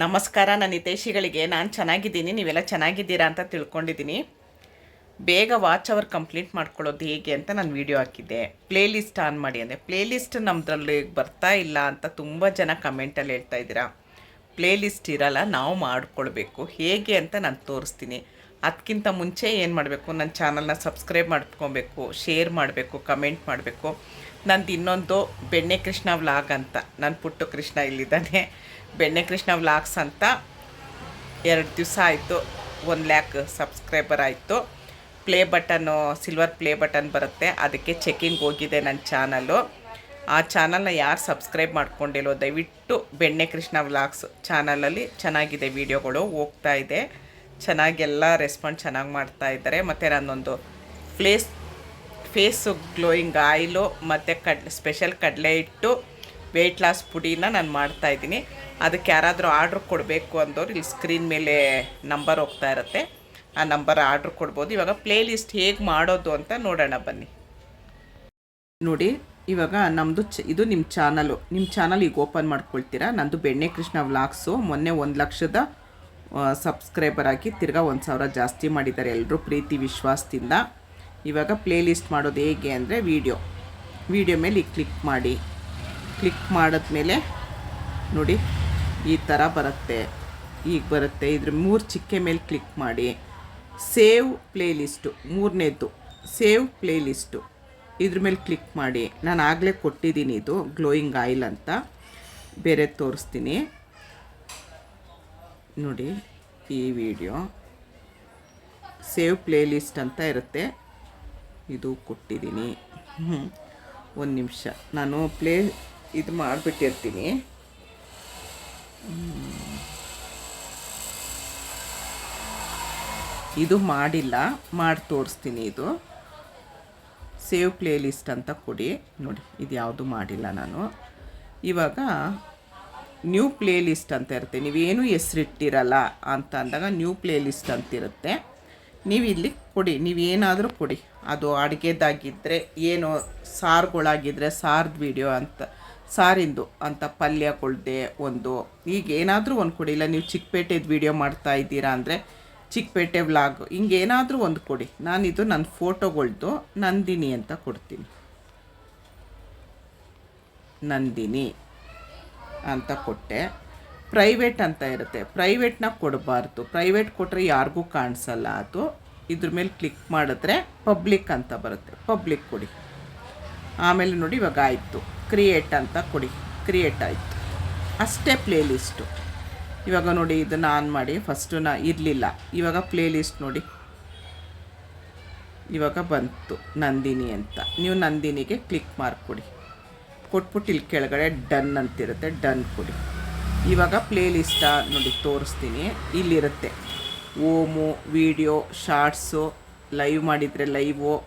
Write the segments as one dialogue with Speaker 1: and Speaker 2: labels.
Speaker 1: ನಮಸ್ಕಾರ, ನನ್ನ ಹಿತೈಷಿಗಳಿಗೆ. ನಾನು ಚೆನ್ನಾಗಿದ್ದೀನಿ, ನೀವೆಲ್ಲ ಚೆನ್ನಾಗಿದ್ದೀರಾ ಅಂತ ತಿಳ್ಕೊಂಡಿದ್ದೀನಿ. ಬೇಗ ವಾಚ್ ಅವರ್ ಕಂಪ್ಲೀಟ್ ಮಾಡ್ಕೊಳ್ಳೋದು ಹೇಗೆ ಅಂತ ನಾನು ವೀಡಿಯೋ ಹಾಕಿದ್ದೆ. ಪ್ಲೇ ಲಿಸ್ಟ್ ಆನ್ ಮಾಡಿ ಅಂದರೆ ಪ್ಲೇ ಲಿಸ್ಟ್ ನಮ್ಮದ್ರಲ್ಲಿ ಬರ್ತಾ ಇಲ್ಲ ಅಂತ ತುಂಬ ಜನ ಕಮೆಂಟಲ್ಲಿ ಹೇಳ್ತಾ ಇದ್ದೀರಾ. ಪ್ಲೇ ಲಿಸ್ಟ್ ಇರಲ್ಲ, ನಾವು ಮಾಡಿಕೊಳ್ಬೇಕು. ಹೇಗೆ ಅಂತ ನಾನು ತೋರಿಸ್ತೀನಿ. ಅದಕ್ಕಿಂತ ಮುಂಚೆ ಏನು ಮಾಡಬೇಕು? ನನ್ನ ಚಾನಲ್ನ ಸಬ್ಸ್ಕ್ರೈಬ್ ಮಾಡ್ಕೊಬೇಕು ಶೇರ್ ಮಾಡಬೇಕು ಕಮೆಂಟ್ ಮಾಡಬೇಕು. ನಂದು ಇನ್ನೊಂದು ಬೆಣ್ಣೆ ಕೃಷ್ಣ ವ್ಲಾಗ್ ಅಂತ. ನನ್ನ ಪುಟ್ಟು ಕೃಷ್ಣ ಇಲ್ಲಿದ್ದಾನೆ. ಬೆಣ್ಣೆ ಕೃಷ್ಣ ವ್ಲಾಗ್ಸ್ ಅಂತ ಎರಡು ದಿವಸ ಆಯಿತು. ಒನ್ ಲ್ಯಾಕ್ ಸಬ್ಸ್ಕ್ರೈಬರ್ ಆಯಿತು. Play button silver play button ಬರುತ್ತೆ. ಅದಕ್ಕೆ ಚೆಕಿಂಗ್ ಹೋಗಿದೆ ನನ್ನ ಚಾನಲ್ಲು ಆ ಚಾನಲ್ನ ಯಾರು ಸಬ್ಸ್ಕ್ರೈಬ್ ಮಾಡ್ಕೊಂಡಿಲ್ಲೋ ದಯವಿಟ್ಟು ಬೆಣ್ಣೆ ಕೃಷ್ಣ ವ್ಲಾಗ್ಸ್ ಚಾನಲಲ್ಲಿ ಚೆನ್ನಾಗಿದೆ ವೀಡಿಯೋಗಳು ಹೋಗ್ತಾ ಇದೆ. ಚೆನ್ನಾಗೆಲ್ಲ ರೆಸ್ಪಾಂಡ್ ಚೆನ್ನಾಗಿ ಮಾಡ್ತಾ ಇದ್ದಾರೆ. ಮತ್ತು ನಾನೊಂದು ಫ್ಲೇಸ್ ಫೇಸು ಗ್ಲೋಯಿಂಗ್ ಆಯಿಲು ಮತ್ತು ಕಡ್ ಸ್ಪೆಷಲ್ ಕಡಲೆ ಹಿಟ್ಟು ವೆಯ್ಟ್ ಲಾಸ್ ಪುಡಿನ ನಾನು ಮಾಡ್ತಾಯಿದ್ದೀನಿ ಅದಕ್ಕೆ ಯಾರಾದರೂ ಆರ್ಡ್ರ್ ಕೊಡಬೇಕು ಅಂದವ್ರು ಇಲ್ಲಿ ಸ್ಕ್ರೀನ್ ಮೇಲೆ ನಂಬರ್ ಹೋಗ್ತಾ ಇರುತ್ತೆ. ಆ ನಂಬರ್ ಆರ್ಡ್ರ್ ಕೊಡ್ಬೋದು. ಇವಾಗ ಪ್ಲೇ ಲಿಸ್ಟ್ ಹೇಗೆ ಮಾಡೋದು ಅಂತ ನೋಡೋಣ ಬನ್ನಿ. ನೋಡಿ, ಇವಾಗ ನಮ್ಮದು ಚ, ಇದು ನಿಮ್ಮ ಚಾನಲು ನಿಮ್ಮ ಚಾನಲ್ ಈಗ ಓಪನ್ ಮಾಡ್ಕೊಳ್ತೀರಾ? ನಂದು ಬೆಣ್ಣೆ ಕೃಷ್ಣ ವ್ಲಾಗ್ಸು ಮೊನ್ನೆ ಒಂದು ಲಕ್ಷದ ಸಬ್ಸ್ಕ್ರೈಬರ್ ಆಗಿ ತಿರ್ಗಾ ಒಂದು ಸಾವಿರ ಜಾಸ್ತಿ ಮಾಡಿದ್ದಾರೆ ಎಲ್ಲರೂ ಪ್ರೀತಿ, ವಿಶ್ವಾಸದಿಂದ. ಇವಾಗ ಪ್ಲೇ ಲಿಸ್ಟ್ ಮಾಡೋದು ಹೇಗೆ ಅಂದರೆ ವೀಡಿಯೋ ವೀಡಿಯೋ ಮೇಲೆ ಕ್ಲಿಕ್ ಮಾಡಿ. ಕ್ಲಿಕ್ ಮಾಡಿದ್ಮೇಲೆ ನೋಡಿ, ಈ ಥರ ಬರುತ್ತೆ ಈಗ ಬರುತ್ತೆ. ಇದ್ರ ಮೂರು ಚಿಕ್ಕೆ ಮೇಲೆ ಕ್ಲಿಕ್ ಮಾಡಿ. ಸೇವ್ ಪ್ಲೇ ಲಿಸ್ಟು ಮೂರನೇದು ಸೇವ್ ಪ್ಲೇ ಲಿಸ್ಟು ಇದ್ರ ಮೇಲೆ ಕ್ಲಿಕ್ ಮಾಡಿ. ನಾನು ಆಗಲೇ ಕೊಟ್ಟಿದ್ದೀನಿ ಇದು ಗ್ಲೋಯಿಂಗ್ ಆಯಿಲ್ ಅಂತ. ಬೇರೆ ತೋರಿಸ್ತೀನಿ. ನೋಡಿ ಈ ವಿಡಿಯೋ. ಸೇವ್ ಪ್ಲೇಲಿಸ್ಟ್ ಅಂತ ಇರುತ್ತೆ. ಇದು ಕೊಟ್ಟಿದ್ದೀನಿ. ಒಂದು ನಿಮಿಷ. ನಾನು ಪ್ಲೇ ಇದು ಮಾಡಿಬಿಟ್ಟಿರ್ತೀನಿ. ಇದು ಮಾಡಿಲ್ಲ. ಮಾಡಿ ತೋರಿಸ್ತೀನಿ ಇದು. ಸೇವ್ ಪ್ಲೇಲಿಸ್ಟ್ ಅಂತ ಕೊಡಿ. ನೋಡಿ ಇದು ಯಾವುದು ಮಾಡಿಲ್ಲ ನಾನು. ಇವಾಗ ನ್ಯೂ ಪ್ಲೇ ಲಿಸ್ಟ್ ಅಂತ ಇರುತ್ತೆ. ನೀವೇನು ಹೆಸರಿಟ್ಟಿರಲ್ಲ ಅಂತ ಅಂದಾಗ ನ್ಯೂ ಪ್ಲೇ ಲಿಸ್ಟ್ ಅಂತಿರುತ್ತೆ. ನೀವು ಇಲ್ಲಿ ಕೊಡಿ ನೀವೇನಾದರೂ ಕೊಡಿ. ಅದು ಅಡುಗೆದಾಗಿದ್ದರೆ ಏನು ಸಾರುಗಳಾಗಿದ್ದರೆ ಸಾರ್ದು ವಿಡಿಯೋ ಅಂತ, ಸಾರಿಂದು ಅಂತ ಪಲ್ಯ ಪಲ್ಯಗಳ್ದೆ ಒಂದು. ಈಗ ಏನಾದರೂ ಒಂದು ಕೊಡಿ. ಇಲ್ಲ ನೀವು ಚಿಕ್ಕಪೇಟೆದು ವಿಡಿಯೋ ಮಾಡ್ತಾ ಇದ್ದೀರಾ ಅಂದರೆ ಚಿಕ್ಕಪೇಟೆ ವ್ಲಾಗ್ ಹಿಂಗೇನಾದರೂ ಒಂದು ಕೊಡಿ. ನಾನಿದು ನನ್ನ ಫೋಟೋಗಳ್ದು ನಂದಿನಿ ಅಂತ ಕೊಡ್ತೀನಿ. ನಂದಿನಿ. ಅಂತ ಕೊಟ್ಟೆ. ಪ್ರೈವೇಟ್ ಅಂತ ಇರುತ್ತೆ. ಪ್ರೈವೇಟ್ನ ಕೊಡಬಾರ್ದು. ಪ್ರೈವೇಟ್ ಕೊಟ್ಟರೆ ಯಾರಿಗೂ ಕಾಣಿಸಲ್ಲ ಅದು. ಇದ್ರ ಮೇಲೆ ಕ್ಲಿಕ್ ಮಾಡಿದ್ರೆ ಪಬ್ಲಿಕ್ ಅಂತ ಬರುತ್ತೆ. ಪಬ್ಲಿಕ್ ಕೊಡಿ. ಆಮೇಲೆ ನೋಡಿ ಇವಾಗ ಆಯಿತು. ಕ್ರಿಯೇಟ್ ಅಂತ ಕೊಡಿ. ಕ್ರಿಯೇಟ್ ಆಯಿತು. ಅಷ್ಟೇ ಪ್ಲೇ ಲಿಸ್ಟು ಇವಾಗ ನೋಡಿ ಇದನ್ನು ಆನ್ ಮಾಡಿ. ಫಸ್ಟು ನಾ ಇರಲಿಲ್ಲ. ಇವಾಗ ಪ್ಲೇ ಲಿಸ್ಟ್ ನೋಡಿ. ಇವಾಗ ಬಂತು ನಂದಿನಿ ಅಂತ. ನೀವು ನಂದಿನಿಗೆ ಕ್ಲಿಕ್ ಮಾಡಿಕೊಡಿ ಕೊಟ್ಬಿಟ್ಟು ಇಲ್ಲಿ ಕೆಳಗಡೆ ಡನ್ ಅಂತಿರುತ್ತೆ, ಡನ್ ಕೊಡಿ. ಇವಾಗ ಪ್ಲೇ ಲಿಸ್ಟ ನೋಡಿ ತೋರಿಸ್ತೀನಿ. ಇಲ್ಲಿರುತ್ತೆ. ಓಮು, ವಿಡಿಯೋ, ಶಾರ್ಟ್ಸು, ಲೈವ್ ಮಾಡಿದರೆ ಲೈವು,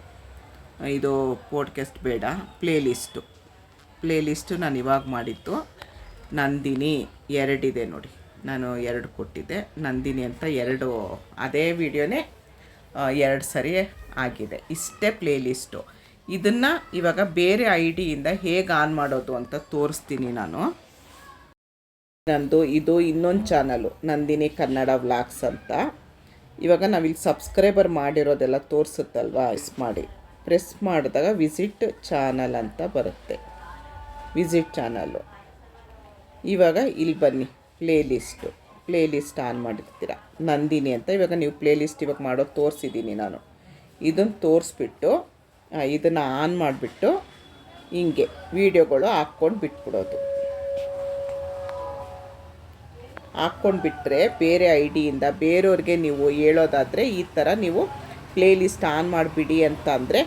Speaker 1: ಇದು ಪೋಡ್ಕಾಸ್ಟ್ ಬೇಡ ಪ್ಲೇ ಲಿಸ್ಟು ನಾನು ಇವಾಗ ಮಾಡಿದ್ದು. ನಂದಿನಿ ಎರಡಿದೆ ನೋಡಿ. ನಾನು ಎರಡು ಕೊಟ್ಟಿದ್ದೆ. ನಂದಿನಿ ಅಂತ ಎರಡು, ಅದೇ ವಿಡಿಯೋನೇ ಎರಡು ಸರಿ ಆಗಿದೆ. ಇಷ್ಟೇ ಪ್ಲೇ ಲಿಸ್ಟು ಇದನ್ನು ಇವಾಗ ಬೇರೆ ಐ ಡಿಯಿಂದ ಹೇಗೆ ಆನ್ ಮಾಡೋದು ಅಂತ ತೋರಿಸ್ತೀನಿ ನಾನು. ನಂದು ಇದು ಇನ್ನೊಂದು ಚಾನಲು, ನಂದಿನಿ ಕನ್ನಡ ವ್ಲಾಗ್ಸ್ ಅಂತ. ಇವಾಗ ನಾವಿಲ್ಲಿ ಸಬ್ಸ್ಕ್ರೈಬರ್ ಮಾಡಿರೋದೆಲ್ಲ ತೋರಿಸುತ್ತಲ್ವ? ಇಸ್ ಮಾಡಿ. ಪ್ರೆಸ್ ಮಾಡಿದಾಗ ವಿಸಿಟ್ ಚಾನಲ್ ಅಂತ ಬರುತ್ತೆ. Visit channel. ಇವಾಗ ಇಲ್ಲಿ ಬನ್ನಿ play list play list on ಮಾಡಿರ್ತೀರ? ನಂದಿನಿ ಅಂತ. ಇವಾಗ ನೀವು ಪ್ಲೇ ಲಿಸ್ಟ್ ಇವಾಗ ಮಾಡೋದು ತೋರಿಸಿದ್ದೀನಿ ನಾನು. ಇದನ್ನು ತೋರಿಸ್ಬಿಟ್ಟು ಇದನ್ನು ಆನ್ ಮಾಡಿಬಿಟ್ಟು ಹಿಂಗೆ ವೀಡಿಯೋಗಳು ಹಾಕ್ಕೊಂಡು ಬಿಟ್ಬಿಡೋದು. ಹಾಕ್ಕೊಂಡು ಬಿಟ್ಟರೆ ಬೇರೆ ಐ ಡಿಯಿಂದ ಬೇರೆಯವ್ರಿಗೆ ನೀವು ಹೇಳೋದಾದರೆ ಈ ಥರ ನೀವು ಪ್ಲೇ ಲಿಸ್ಟ್ ಆನ್ ಮಾಡಿಬಿಡಿ ಅಂತ ಅಂದರೆ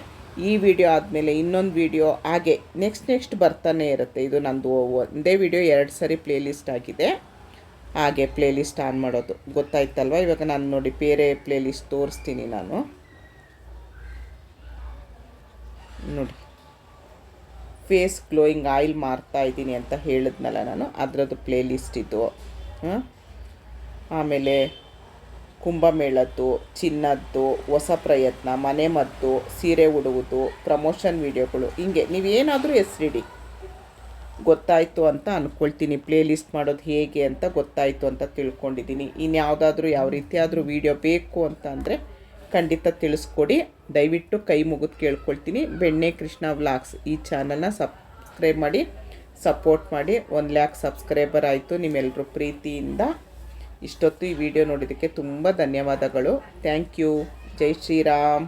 Speaker 1: ಈ ವಿಡಿಯೋ ಆದಮೇಲೆ ಇನ್ನೊಂದು ವಿಡಿಯೋ ಹಾಗೆ ನೆಕ್ಸ್ಟ್ ನೆಕ್ಸ್ಟ್ ಬರ್ತಾನೆ ಇರುತ್ತೆ. ಇದು ನಂದು ಒಂದೇ ವಿಡಿಯೋ, ಎರಡು ಸರಿ ಪ್ಲೇ ಲಿಸ್ಟ್ ಆಗಿದೆ. ಹಾಗೆ ಪ್ಲೇ ಲಿಸ್ಟ್ ಆನ್ ಮಾಡೋದು. ಗೊತ್ತಾಯ್ತಲ್ವ? ಇವಾಗ ನಾನು ನೋಡಿ ಬೇರೆ ಪ್ಲೇ ಲಿಸ್ಟ್ ತೋರಿಸ್ತೀನಿ ನಾನು ನೋಡಿ ಫೇಸ್ ಗ್ಲೋಯಿಂಗ್ ಆಯಿಲ್ ಮಾರ್ತಾ ಇದ್ದೀನಿ ಅಂತ ಹೇಳಿದ್ನಲ್ಲ ನಾನು, ಅದರದ್ದು ಪ್ಲೇ ಲಿಸ್ಟ್ ಇದು ಆಮೇಲೆ ಕುಂಭಮೇಳದ್ದು, ಚಿನ್ನದ್ದು, ಹೊಸ ಪ್ರಯತ್ನ, ಮನೆ ಮದ್ದು, ಸೀರೆ ಉಡುವುದು, ಪ್ರಮೋಷನ್ ವೀಡಿಯೋಗಳು, ಹಿಂಗೆ. ನೀವೇನಾದರೂ ಹೆಸರಿಡಿ. ಗೊತ್ತಾಯಿತು ಅಂತ ಅಂದ್ಕೊಳ್ತೀನಿ ಪ್ಲೇ ಲಿಸ್ಟ್ ಮಾಡೋದು ಹೇಗೆ ಅಂತ ಗೊತ್ತಾಯಿತು ಅಂತ ತಿಳ್ಕೊಂಡಿದ್ದೀನಿ. ಇನ್ಯಾವುದಾದ್ರೂ ಯಾವ ರೀತಿಯಾದರೂ ವೀಡಿಯೋ ಬೇಕು ಅಂತ ಅಂದರೆ ಖಂಡಿತ ತಿಳಿಸ್ಕೊಡಿ. ದಯವಿಟ್ಟು ಕೈ ಮುಗಿದು ಕೇಳ್ಕೊಳ್ತೀನಿ. ಬೆಣ್ಣೆ ಕೃಷ್ಣ ವ್ಲಾಗ್ಸ್ ಈ ಚಾನಲ್ನ ಸಬ್ಸ್ಕ್ರೈಬ್ ಮಾಡಿ, ಸಪೋರ್ಟ್ ಮಾಡಿ. ಒಂದು ಲ್ಯಾಕ್ ಸಬ್ಸ್ಕ್ರೈಬರ್ ಆಯಿತು ನಿಮ್ಮೆಲ್ಲರೂ ಪ್ರೀತಿಯಿಂದ. ಇಷ್ಟೊತ್ತು ಈ ವಿಡಿಯೋ ನೋಡಿದ್ದಕ್ಕೆ ತುಂಬ ಧನ್ಯವಾದಗಳು. Thank you. ಜೈ ಶ್ರೀರಾಮ್.